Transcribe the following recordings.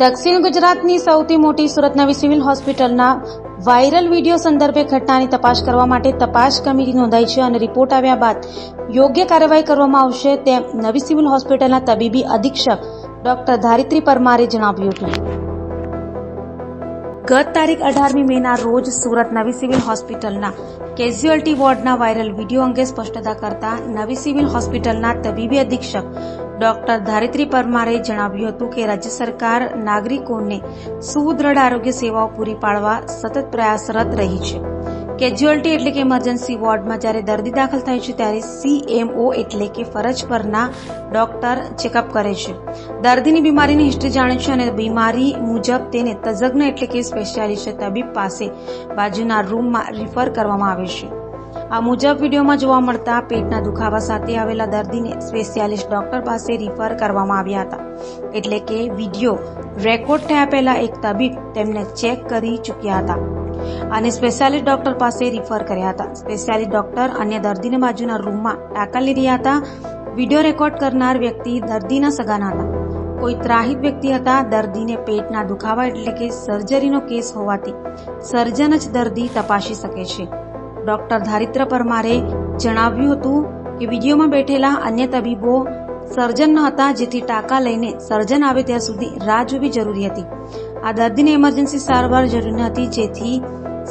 દક્ષિણ ગુજરાતની સૌથી મોટી સુરત નવી સિવિલ હોસ્પિટલના વાયરલ વીડિયો સંદર્ભે ઘટનાની તપાસ કરવા માટે તપાસ કમિટી નોંધાઈ છે અને રિપોર્ટ આવ્યા બાદ યોગ્ય કાર્યવાહી કરવામાં આવશે તેમ નવી સિવિલ હોસ્પિટલના તબીબી અધિક્ષક ડોક્ટર ધારિત્રી પરમારે જણાવ્યું હતું. ગત તારીખ અઢારમી મેના રોજ સુરત નવી સિવિલ હોસ્પિટલના કેઝ્યુઅલ્ટી વોર્ડના વાયરલ વીડિયો અંગે સ્પષ્ટતા કરતા નવી સિવિલ હોસ્પિટલના તબીબી અધિક્ષક ડોક્ટર ધારિત્રી પરમારે જણાવ્યું હતું કે રાજ્ય સરકાર નાગરિકોને સુદૃઢ આરોગ્ય સેવાઓ પૂરી પાડવા સતત પ્રયાસરત રહી છે. કેજ્યુઅલ્ટી એટલે કે ઇમરજન્સી વોર્ડમાં જ્યારે દર્દી દાખલ થાય છે ત્યારે સીએમઓ એટલે કે ફરજ પરના ડોક્ટર ચેકઅપ કરે છે. દર્દીની બીમારીની હિસ્ટ્રી જાણે છે અને બીમારી મુજબ તેને તજજ્ઞ એટલે કે સ્પેશિયાલિસ્ટ તબીબ પાસે બાજુના રૂમમાં રિફર કરવામાં આવે છે. આ મુજબ વિડીયોમાં જોવા મળતા પેટના દુખાવા સાથે આવેલા દર્દીને સ્પેશિયાલિસ્ટ ડોક્ટર પાસે રિફર કરવામાં આવ્યા હતા. એટલે કે વીડિયો રેકોર્ડ થયા પહેલા એક તબીબ તેમને ચેક કરી ચૂક્યા હતા. અને સ્પેશિયાલિસ્ટ ડોક્ટર પાસે રિફર કર્યા હતા. સ્પેશિયાલિસ્ટ ડોક્ટર અન્ય દર્દીને બાજુના રૂમમાં ટાંકા લઈ રહ્યા હતા. વીડિયો રેકોર્ડ કરનાર વ્યક્તિ દર્દીના સગાના હતા. કોઈ ત્રાહિત વ્યક્તિ હતા, દર્દીને પેટના દુખાવા એટલે કે સર્જરીનો કેસ હોવાથી સર્જન જ દર્દી તપાસી શકે છે. ડોક્ટર ધારિત્ર પરમારે જણાવ્યું હતું કે વિડીયોમાં બેઠેલા અન્ય તબીબો સર્જન ન હતા જેથી ટાંકા લઈને સર્જન આવે ત્યાં સુધી રાહ જોવી જરૂરી હતી. આ દર્દીને ઇમરજન્સી સારવાર જરૂરી હતી, જેથી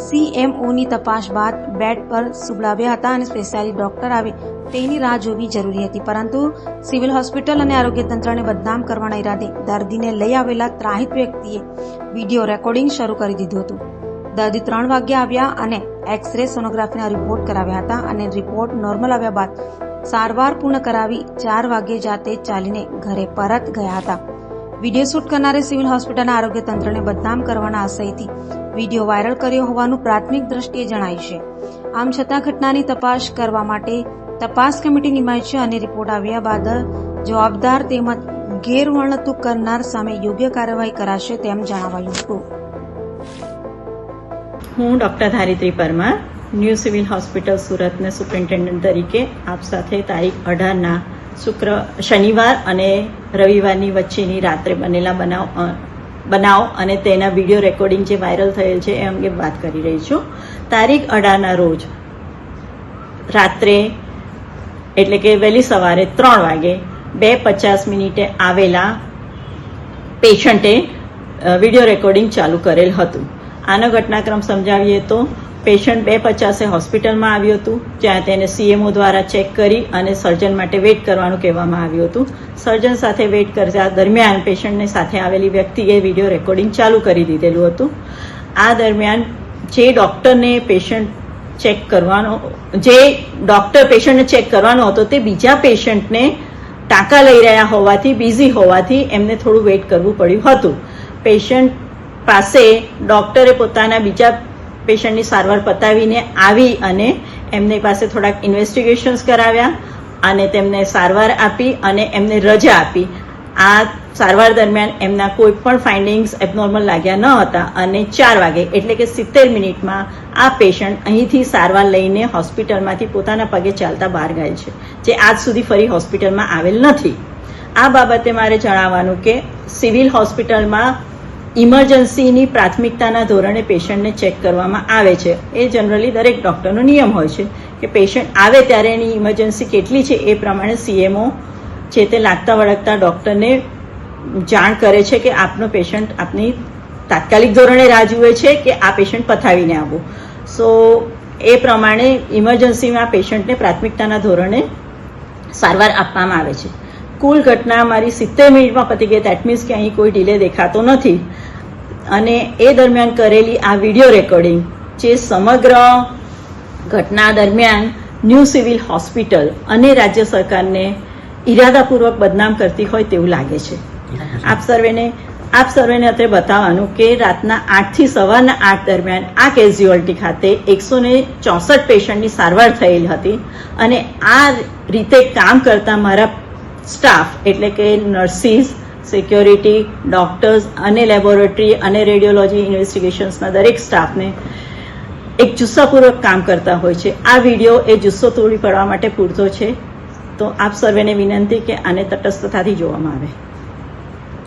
સીએમઓની તપાસ બાદ બેડ પર સુબડાવ્યા હતા અને સ્પેશિયાલી ડોક્ટર આવે તેની રાહ જોવી જરૂરી હતી. પરંતુ સિવિલ હોસ્પિટલ અને આરોગ્ય તંત્રને બદનામ કરવાના ઈરાદે દર્દીને લઈ આવેલા ત્રાહિત વ્યક્તિએ વીડિયો રેકોર્ડિંગ શરૂ કરી દીધું હતું. દર્દી ત્રણ વાગ્યે આવ્યા અને એક્સરે સોનોગ્રાફીના રિપોર્ટ કરાવ્યા હતા અને રિપોર્ટ નોર્મલ આવ્યા બાદ સારવાર પૂર્ણ કરાવી ચાર વાગ્યે જાતે ચાલીને ઘરે પરત ગયા હતા. વીડિયો શૂટ કરનારે સિવિલ હોસ્પિટલના આરોગ્ય તંત્રને બદનામ કરવાના આશયથી વીડિયો વાયરલ કર્યો હોવાનું પ્રાથમિક દ્રષ્ટિએ જણાય છે. આમ છતાં ઘટનાની તપાસ કરવા માટે તપાસ કમિટી નિમાય છે અને રિપોર્ટ આવ્યા બાદ જવાબદાર તેમજ ગેરવર્ણતુક કરનાર સામે યોગ્ય કાર્યવાહી કરાશે તેમ જણાવાયું હતું. હું doctor Dharitri Parmar, new civil hospital સુરતના સુપ્રિન્ટેન્ડન્ટ તરીકે આપ સાથે તારીખ અઢારના શુક્ર, શનિવાર અને રવિવારની વચ્ચેની રાત્રે બનેલા બનાવ બનાવ અને તેના વીડિયો રેકોર્ડિંગ જે વાયરલ થયેલ છે એ અંગે વાત કરી રહી છું. તારીખ અઢારના રોજ રાત્રે, એટલે કે વહેલી સવારે ત્રણ વાગે બે પચાસ મિનિટે આવેલા પેશન્ટે વીડિયો રેકોર્ડિંગ ચાલુ કરેલ હતું. આનો ઘટનાક્રમ સમજાવીએ તો પેશન્ટ બે પચાસે હોસ્પિટલમાં આવ્યું હતું, જ્યાં તેને સીએમઓ દ્વારા ચેક કરી અને સર્જન માટે વેઇટ કરવાનું કહેવામાં આવ્યું હતું. સર્જન સાથે વેઇટ કરતા દરમિયાન પેશન્ટને સાથે આવેલી વ્યક્તિએ વીડિયો રેકોર્ડિંગ ચાલુ કરી દીધેલું હતું. આ દરમિયાન જે ડૉક્ટરને પેશન્ટ ચેક કરવાનો, જે ડૉક્ટર પેશન્ટને ચેક કરવાનો હતો તે બીજા પેશન્ટને ટાંકા લઈ રહ્યા હોવાથી, બિઝી હોવાથી એમને થોડું વેઇટ કરવું પડ્યું હતું. પેશન્ટ પાસે ડૉક્ટરે પોતાના બીજા પેશન્ટની સારવાર પતાવીને આવી અને એમની પાસે થોડાક ઇન્વેસ્ટિગેશન્સ કરાવ્યા અને તેમને સારવાર આપી અને એમને રજા આપી. આ સારવાર દરમિયાન એમના કોઈ પણ ફાઇન્ડિંગ્સ એબનોર્મલ લાગ્યા ન હતા અને ચાર વાગે, એટલે કે સિત્તેર મિનિટમાં આ પેશન્ટ અહીંથી સારવાર લઈને હોસ્પિટલમાંથી પોતાના પગે ચાલતા બહાર ગયેલ છે, જે આજ સુધી ફરી હોસ્પિટલમાં આવેલ નથી. આ બાબતે મારે જણાવવાનું કે સિવિલ હોસ્પિટલમાં ઇમરજન્સીની પ્રાથમિકતાના ધોરણે પેશન્ટને ચેક કરવામાં આવે છે. એ જનરલી દરેક ડૉક્ટરનો નિયમ હોય છે કે પેશન્ટ આવે ત્યારે એની ઇમરજન્સી કેટલી છે એ પ્રમાણે સીએમઓ છે તે લાગતા વળગતા ડૉક્ટરને જાણ કરે છે કે આપનો પેશન્ટ આપની તાત્કાલિક ધોરણે રાહ જુએ છે કે આ પેશન્ટ પથાવીને આવો સો, એ પ્રમાણે ઇમરજન્સીમાં પેશન્ટને પ્રાથમિકતાના ધોરણે સારવાર આપવામાં આવે છે. કુલ ઘટના મારી સિત્તેર મિનિટમાં પતી ગઈ. દેટ મીન્સ કે અહીં કોઈ ડિલે દેખાતો નથી. અને એ દરમિયાન કરેલી આ વીડિયો રેકોર્ડિંગ જે સમગ્ર ઘટના દરમિયાન ન્યૂ સિવિલ હોસ્પિટલ અને રાજ્ય સરકારને ઈરાદાપૂર્વક બદનામ કરતી હોય તેવું લાગે છે. આપ સર્વેને આપ સર્વેને અત્યારે બતાવવાનું કે રાતના આઠથી સવારના આઠ દરમિયાન આ કેઝ્યુઅલ્ટી ખાતે એકસો ને ચોસઠ પેશન્ટની સારવાર થયેલ હતી. અને આ રીતે કામ કરતા મારા સ્ટાફ એટલે કે નર્સિસ સિક્યોરિટી ડોક્ટર્સ અને લેબોરેટરી અને રેડિયોલોજી ઇન્વેસ્ટિગેશન્સના દરેક સ્ટાફને એક જુસ્સાપૂર્વક કામ કરતા હોય છે. આ વીડિયો એ જુસ્સો તોડી પડવા માટે પૂરતો છે. તો આપ સર્વેને વિનંતી કે આને તટસ્થતાથી જોવામાં આવે.